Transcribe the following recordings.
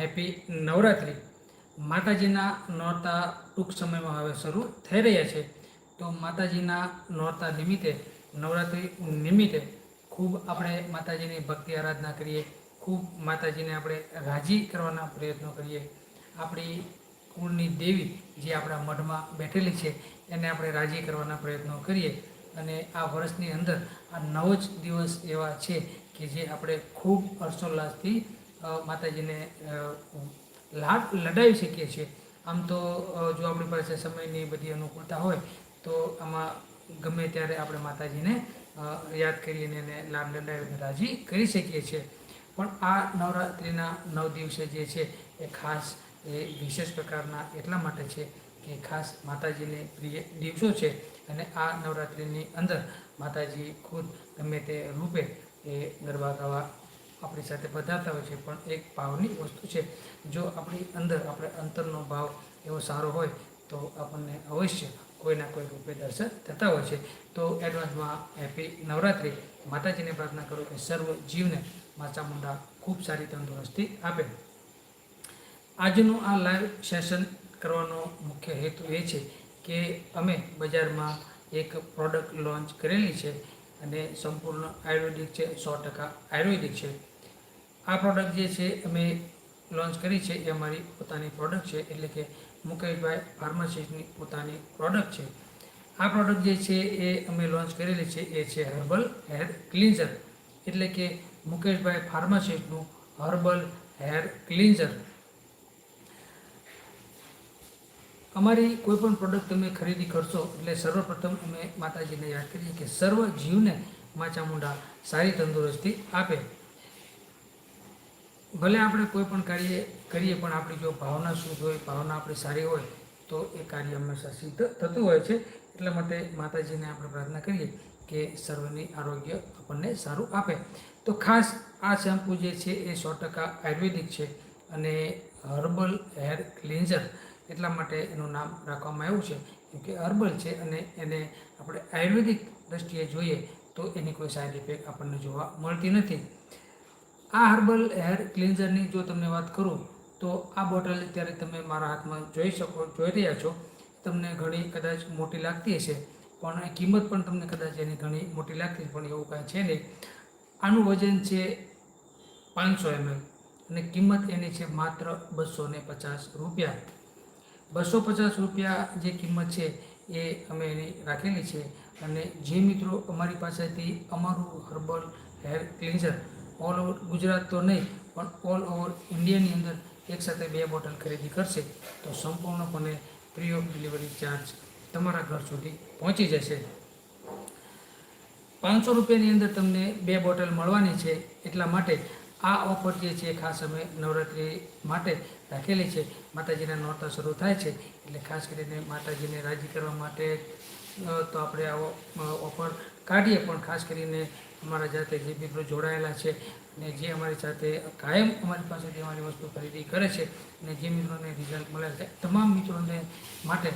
Happy Navratri. માતાજીના નોરતા ટૂંક સમયમાં હવે શરૂ થઈ રહ્યા છે. તો માતાજીના નોરતા નિમિત્તે, નવરાત્રિ નિમિત્તે ખૂબ આપણે માતાજીની ભક્તિ આરાધના કરીએ, ખૂબ માતાજીને આપણે રાજી કરવાના પ્રયત્નો કરીએ. આપણી કુળની દેવી જે આપણા મઢમાં બેઠેલી છે, એને આપણે રાજી કરવાના પ્રયત્નો કરીએ. અને આ વર્ષની અંદર આ નવ જ દિવસ એવા છે કે જે આપણે ખૂબ હર્ષોલ્લાસથી માતાજીને લાડ, લડાવી શકીએ છીએ. આમ તો જો આપણી પાસે સમયની બધી અનુકૂળતા હોય, તો આમાં ગમે ત્યારે આપણે માતાજીને યાદ કરીને એને લાડ લડાવીને રાજી કરી શકીએ છીએ. પણ આ નવરાત્રિના નવ દિવસે જે છે, એ ખાસ, એ વિશેષ પ્રકારના એટલા માટે છે કે ખાસ માતાજીને પ્રિય દિવસો છે. અને આ નવરાત્રિની અંદર માતાજી ખુદ ગમે તે રૂપે એ ગરબા ગાવા આપણી સાથે બધાતા હોય છે, પણ એક ભાવની વસ્તુ છે, જો આપણી અંદર આપણે અંતરનો ભાવ એવો સારો હોય, તો આપણને અવશ્ય કોઈના કોઈ રૂપે દર્શન થતા હોય છે. તો એડવાન્સમાં હેપી નવરાત્રિ. માતાજીને પ્રાર્થના કરું કે સર્વ જીવને મા મુંડા ખૂબ સારી તંદુરસ્તી આપે. આજનું આ લાઈવ સેશન કરવાનો મુખ્ય હેતુ એ છે કે અમે બજારમાં એક પ્રોડક્ટ લોન્ચ કરેલી છે. અને સંપૂર્ણ આયુર્વેદિક છે, સો ટકા આયુર્વેદિક છે. આ પ્રોડક્ટ જે છે, અમે લોન્ચ કરી છે, એ અમારી પોતાની પ્રોડક્ટ છે, એટલે કે મુકેશભાઈ ફાર્માસિસ્ટની પોતાની પ્રોડક્ટ છે. આ પ્રોડક્ટ જે છે, એ અમે લોન્ચ કરેલી છે, એ છે હર્બલ હેર ક્લિન્ઝર એટલે કે મુકેશભાઈ ફાર્માસિસ્ટનું હર્બલ હેર ક્લિન્ઝર અમારી કોઈ પણ પ્રોડક્ટ તમે ખરીદી કરશો, એટલે સર્વપ્રથમ અમે માતાજીને યાદ કરીએ કે સર્વ જીવને મા ચામુંડા સારી તંદુરસ્તી આપે. ભલે આપણે કોઈ પણ કાર્ય કરીએ, પણ આપણી જો ભાવના શુદ્ધ હોય, ભાવના આપણી સારી હોય, તો એ કાર્ય હંમેશા સિદ્ધ થતું હોય છે. એટલા માટે માતાજીને આપણે પ્રાર્થના કરીએ કે સર્વની આરોગ્ય આપણને સારું આપે. તો ખાસ આ શેમ્પૂ જે છે, એ સો ટકા આયુર્વેદિક છે અને હર્બલ હેર ક્લિન્ઝર એટલા માટે એનું નામ રાખવામાં આવ્યું છે. કેમ કે હર્બલ છે અને એને આપણે આયુર્વેદિક દ્રષ્ટિએ જોઈએ તો એની કોઈ સાઇડ ઇફેક્ટ આપણને જોવા મળતી નથી. આ હર્બલ હેર ક્લિન્ઝરની જો તમને વાત કરું, તો આ બોટલ અત્યારે તમે મારા હાથમાં જોઈ શકો, જોઈ રહ્યા છો. તમને ઘણી કદાચ મોટી લાગતી હશે, પણ કિંમત પણ તમને કદાચ એની ઘણી મોટી લાગતી પણ એવું કાંઈ છે નહીં. આનું વજન છે પાંચસો એમએલ અને કિંમત એની છે માત્ર બસો પચાસ રૂપિયા. બસો પચાસ રૂપિયા જે કિંમત છે એ અમે એની રાખેલી છે અને જે મિત્રો અમારી પાસેથી અમારું herbal hair cleanser all over Gujarat તો નહીં, પણ ઓલ ઓવર ઇન્ડિયાની અંદર એકસાથે બે બોટલ ખરીદી કરશે, તો સંપૂર્ણપણે ફ્રી ઓફ ડિલિવરી ચાર્જ તમારા ઘર સુધી પહોંચી જશે. પાંચસો રૂપિયાની અંદર તમને બે બોટલ મળવાની છે એટલા માટે આ ઓફર જે છે ખાસ અમે નવરાત્રિ માટે રાખેલી છે. માતાજીના નોરતા શરૂ થાય છે. એટલે ખાસ કરીને માતાજીને રાજી કરવા માટે તો આપણે આવો ઓફર કાઢીએ. પણ ખાસ કરીને અમારા જાતે જે મિત્રો જોડાયેલા છે અને જે અમારી સાથે કાયમ અમારી પાસેથી અમારી વસ્તુ ખરીદી કરે છે અને જે મિત્રોને રિઝલ્ટ મળે છે, તમામ મિત્રોને માટે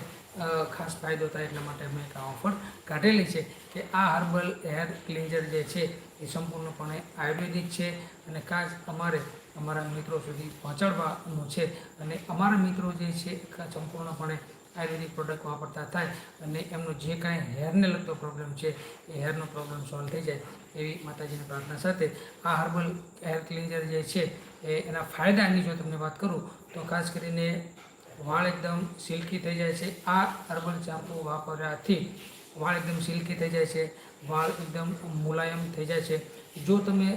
ખાસ ફાયદો થાય એટલા માટે અમે એક આ ઓફર કાઢેલી છે કે આ હર્બલ હેર ક્લિન્ઝર જે છે એ સંપૂર્ણપણે આયુર્વેદિક છે અને ખાસ અમારે અમારા મિત્રો સુધી પહોંચાડવાનું છે. અને અમારા મિત્રો જે છે સંપૂર્ણપણે આયુર્વેદિક પ્રોડક્ટ વાપરતા થાય અને એમનો જે કાંઈ હેરને લગતો પ્રોબ્લેમ છે, એ હેરનો પ્રોબ્લેમ સોલ્વ થઈ જાય એવી માતાજીની પ્રાર્થના સાથે આ હર્બલ હેર ક્લિન્ઝર જે છે એ એના ફાયદાની જો તમને વાત કરું, તો ખાસ કરીને વાળ એકદમ સિલ્કી થઈ જાય છે. આ હર્બલ શેમ્પૂ વાપરવાથી વાળ એકદમ સિલ્કી થઈ જાય છે, વાળ એકદમ મુલાયમ થઈ જાય છે. જો તમે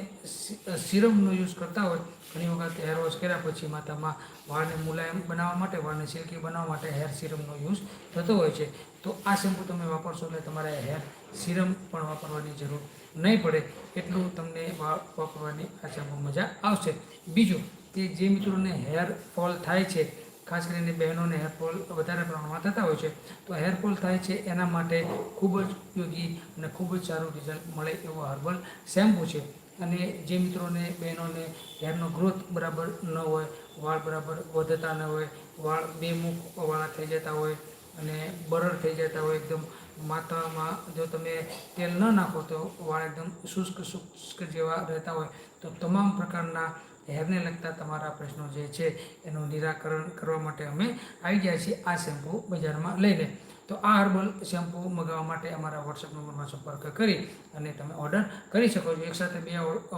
સિરમનો યુઝ કરતા હોય, ઘણી વખત હેર વોશ કર્યા પછી માતામાં વાળને મુલાયમ બનાવવા માટે, વાળને સિલ્કી બનાવવા માટે હેર સિરમનો યુઝ થતો હોય છે. તો આ શેમ્પૂ તમે વાપરશો એટલે તમારે હેર સિરમ પણ વાપરવાની જરૂર નહીં પડે. એટલું તમને વાળ વાપરવાની આ શેમ્પૂ મજા આવશે. બીજું કે જે મિત્રોને હેર ફોલ થાય છે ખાસ કરીને બહેનોને હેરફોલ વધારે પ્રમાણમાં થતા હોય છે, તો હેરફોલ થાય છે એના માટે ખૂબ જ ઉપયોગી અને ખૂબ જ સારું રિઝલ્ટ મળે એવો હર્બલ શેમ્પૂ છે. અને જે મિત્રોને, બહેનોને હેરનો ગ્રોથ બરાબર ન હોય, વાળ બરાબર વધતા ન હોય, વાળ બેમુખ વાળા થઈ જતા હોય અને બરડ થઈ જતા હોય, એકદમ માથામાં જો તમે તેલ ન નાખો તો વાળ એકદમ શુષ્ક શુષ્ક જેવા રહેતા હોય, તો તમામ પ્રકારના હેરને લગતા તમારા પ્રશ્નો જે છે એનું નિરાકરણ કરવા માટે અમે આવી ગયા છીએ આ શેમ્પૂ બજારમાં લઈને. તો આ હર્બલ શેમ્પૂ મગાવવા માટે અમારા વોટ્સએપ નંબરમાં સંપર્ક કરી અને તમે ઓર્ડર કરી શકો છો. એકસાથે બે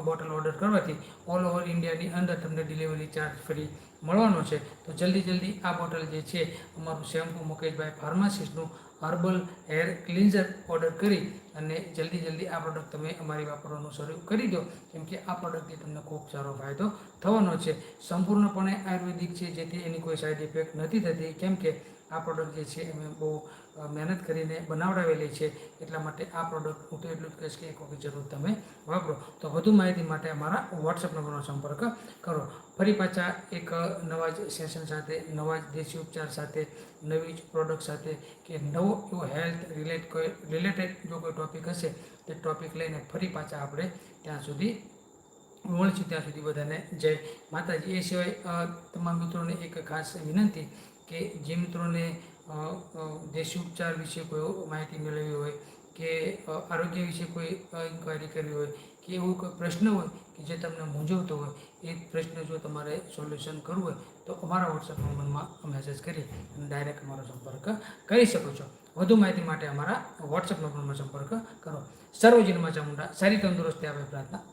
બોટલ ઓર્ડર કરવાથી ઓલ ઓવર ઇન્ડિયાની અંદર તમને ડિલિવરી ચાર્જ ફ્રી મળવાનો છે. તો જલ્દી જલ્દી આ બોટલ જે છે અમારું શેમ્પૂ મુકેશભાઈ ફાર્માસિસ્ટનું હર્બલ હેર ક્લિન્ઝર ઓર્ડર કરી અને જલ્દી જલ્દી આ પ્રોડક્ટ તમે અમારી વાપરવાનું શરૂ કરી દો. કેમ કે આ પ્રોડક્ટથી તમને ખૂબ સારો ફાયદો થવાનો છે. સંપૂર્ણપણે આયુર્વેદિક છે, જેથી એની કોઈ સાઈડ ઇફેક્ટ નથી થતી. કેમ કે આ પ્રોડક્ટ જે છે અમે બહુ મહેનત કરીને બનાવડાવેલી છે, એટલા માટે આ પ્રોડક્ટ હું તો એટલું જ કહીશ કે એક વખત જરૂર તમે વાપરો. તો વધુ માહિતી માટે અમારા વોટ્સએપ નંબરનો સંપર્ક કરો. ફરી પાછા એક નવા જ સેશન સાથે, નવા જ દેશી ઉપચાર સાથે, નવી જ પ્રોડક્ટ સાથે કે નવો એવો હેલ્થ રિલેટ કોઈ રિલેટેડ જો કોઈ ટોપિક હશે, તે ટોપિક લઈને ફરી પાછા આપણે ત્યાં સુધી મળશું. ત્યાં સુધી બધાને જય માતાજી. એ સિવાય તમામ મિત્રોને એક ખાસ વિનંતી કે જે મિત્રોને દેશી ઉપચાર વિશે કોઈ માહિતી મેળવવી હોય કે આરોગ્ય વિશે કોઈ ઇન્ક્વાયરી કરવી હોય કે એવો કોઈ પ્રશ્ન હોય કે જે તમને મૂંઝવતો હોય, એ પ્રશ્ન જો તમારે સોલ્યુશન કરવું હોય, તો અમારા વોટ્સએપ નંબરમાં મેસેજ કરી અને ડાયરેક્ટ અમારો સંપર્ક કરી શકો છો. વધુ માહિતી માટે અમારા વોટ્સએપ નંબરમાં સંપર્ક કરો. સર્વજીનમાં ચામુંડા સારી તંદુરસ્તી, આપે પ્રાર્થના.